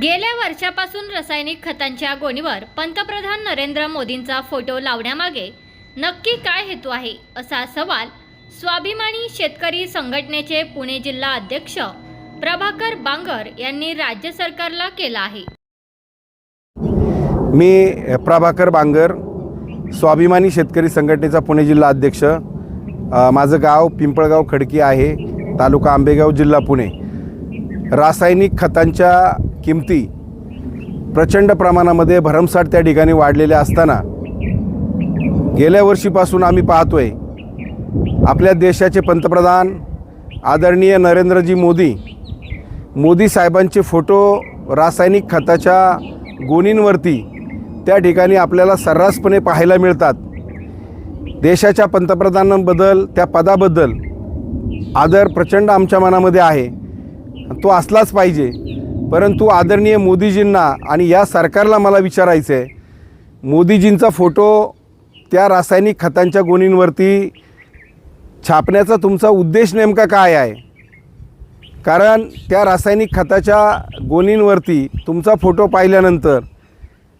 गेल्या वर्षापासून रासायनिक खतांच्या गोणीवर पंतप्रधान नरेंद्र मोदींचा फोटो लावण्यामागे नक्की काय हेतू आहे असा सवाल स्वाभिमानी शेतकरी संघटनेचे पुणे जिल्हा अध्यक्ष प्रभाकर बांगर यांनी राज्य सरकारला केला आहे. मी प्रभाकर बांगर स्वाभिमानी शेतकरी संघटनेचा पुणे जिल्हा अध्यक्ष. माझं गाव पिंपळगाव खडकी आहे तालुका आंबेगाव जिल्हा पुणे. रासायनिक खतांच्या किमती प्रचंड प्रमाणामध्ये भरमसाठ त्या ठिकाणी वाढलेल्या असताना गेल्या वर्षीपासून आम्ही पाहतोय आपल्या देशाचे पंतप्रधान आदरणीय नरेंद्रजी मोदी मोदी साहेबांचे फोटो रासायनिक खताच्या गोणींवरती त्या ठिकाणी आपल्याला सर्रासपणे पाहायला मिळतात. देशाच्या पंतप्रधानांबद्दल त्या पदाबद्दल आदर प्रचंड आमच्या मनामध्ये आहे. तो असलाच पाहिजे. परंतु आदरणीय मोदीजींना आणि या सरकारला मला विचारायचं आहे मोदीजींचा फोटो त्या रासायनिक खतांच्या गोणींवरती छापण्याचा तुमचा उद्देश नेमका काय आहे? कारण त्या रासायनिक खताच्या गोणींवरती तुमचा फोटो पाहिल्यानंतर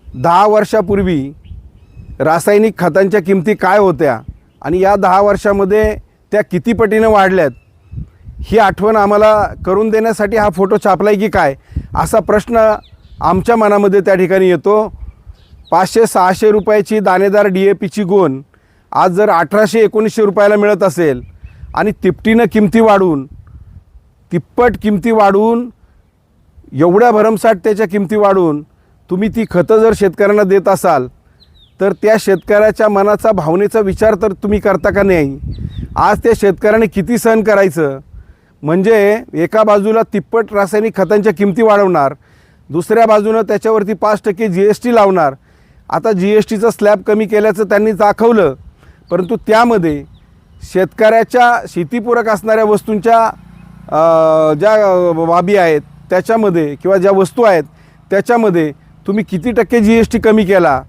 दहा वर्षापूर्वी रासायनिक खतांच्या किमती काय होत्या आणि या दहा वर्षामध्ये त्या किती पटीनं वाढल्यात ही आठवण आम्हाला करून देण्यासाठी हा फोटो छापलाय की काय? असा प्रश्न आमच्या मनामध्ये त्या ठिकाणी येतो. पाचशे सहाशे रुपयाची दाणेदार डी ए पीची गोण आज जर अठराशे एकोणीसशे रुपयाला मिळत असेल आणि तिपटीनं किमती वाढून तिप्पट किमती वाढवून एवढ्या भरमसाठ त्याच्या किमती वाढून तुम्ही ती खतं जर शेतकऱ्यांना देत असाल तर त्या शेतकऱ्याच्या मनाचा भावनेचा विचार तर तुम्ही करता का नाही? आज त्या शेतकऱ्याने किती सहन करायचं? म्हणजे एका बाजूला तिप्पट रासायनिक खतांच्या किमती वाढवणार दुसऱ्या बाजूनं त्याच्यावरती पाच टक्के जी एस टी लावणार. आता जी एस टीचा स्लॅब कमी केल्याचं त्यांनी दाखवलं परंतु त्यामध्ये शेतकऱ्याच्या शेतीपूरक असणाऱ्या वस्तूंच्या ज्या बाबी आहेत त्याच्यामध्ये किंवा ज्या वस्तू आहेत त्याच्यामध्ये तुम्ही किती टक्के जी एस टी कमी केला?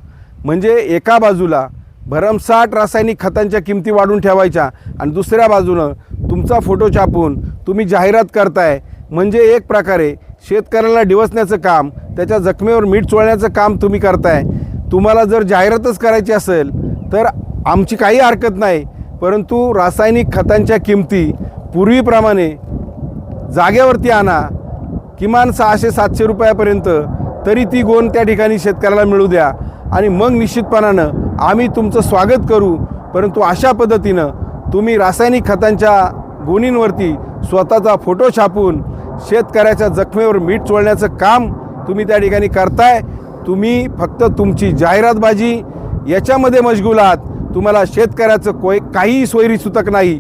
म्हणजे एका बाजूला भरमसाठ रासायनिक खतांच्या किमती वाढून ठेवायच्या आणि दुसऱ्या बाजूनं तुमचा फोटो छापून तुम्ही जाहिरात करताय. म्हणजे एक प्रकारे शेतकऱ्याला डिवसण्याचं काम त्याच्या जखमेवर मीठ चोळण्याचं काम तुम्ही करताय. तुम्हाला जर जाहिरातच करायची असेल तर आमची काही हरकत नाही. परंतु रासायनिक खतांच्या किमती पूर्वीप्रमाणे जागेवरती आणा. किमान सहाशे सातशे रुपयापर्यंत तरी ती गोण त्या ठिकाणी शेतकऱ्याला मिळू द्या. आणि मग निश्चितपणानं आम्ही तुमचं स्वागत करू. परंतु अशा पद्धतीनं तुम्ही रासायनिक खतांच्या गोणींवरती स्वतःचा फोटो छापून शेतकऱ्याच्या जखमेवर मीठ चोळण्याचं काम तुम्ही त्या ठिकाणी करताय. तुम्ही फक्त तुमची जाहिरातबाजी याच्यामध्ये मशगूल आहात. तुम्हाला शेतकऱ्याचं कोय काहीही सोयरी सुतक नाही.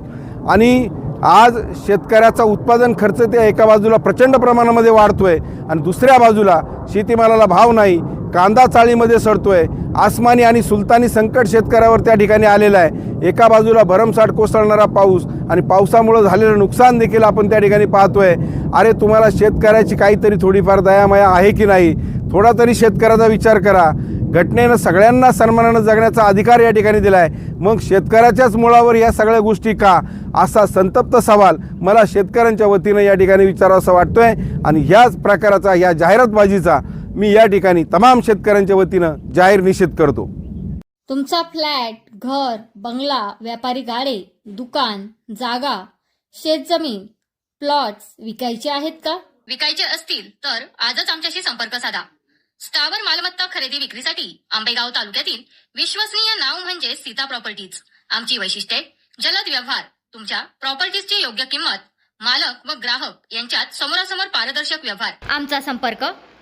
आणि आज शेतकऱ्याचा उत्पादन खर्च त्या एका बाजूला प्रचंड प्रमाणामध्ये वाढतोय आणि दुसऱ्या बाजूला शेतीमालाला भाव नाही. कांदा चाळीमध्ये सडतोय. आसमानी आणि सुलतानी संकट शेतकऱ्यावर त्या ठिकाणी आलेलं आहे. एका बाजूला भरमसाठ कोसळणारा पाऊस आणि पावसामुळं झालेलं नुकसान देखील आपण त्या ठिकाणी पाहतोय. अरे तुम्हाला शेतकऱ्याची काहीतरी थोडीफार दयामया आहे की नाही? थोडा तरी शेतकऱ्याचा विचार करा. घटनेनं सगळ्यांना सन्मानानं जगण्याचा अधिकार या ठिकाणी दिला आहे मग शेतकऱ्याच्याच मुळावर या सगळ्या गोष्टी का? असा संतप्त सवाल मला शेतकऱ्यांच्या वतीनं या ठिकाणी विचारावासा वाटतोय आणि याच प्रकाराचा या जाहिरातबाजीचा मी या ठिकाणी तमाम शेतकऱ्यांच्या वतीनं जाहीर निषेध करतो. तुमचा फ्लॅट घर बंगला व्यापारी गाडे दुकान जागा शेतजमीन प्लॉट्स विकायचे आहेत का? विकायचे असतील तर आजच आमच्याशी संपर्क साधा. स्थावर मालमत्ता खरेदी विक्रीसाठी आंबेगाव तालुक्यातील विश्वसनीय नाव म्हणजे सीता प्रॉपर्टीज. आमची वैशिष्ट्ये जलद व्यवहार तुमच्या प्रॉपर्टीजची योग्य किंमत मालक व ग्राहक यांच्यात समोरासमोर पारदर्शक व्यवहार. आमचा संपर्क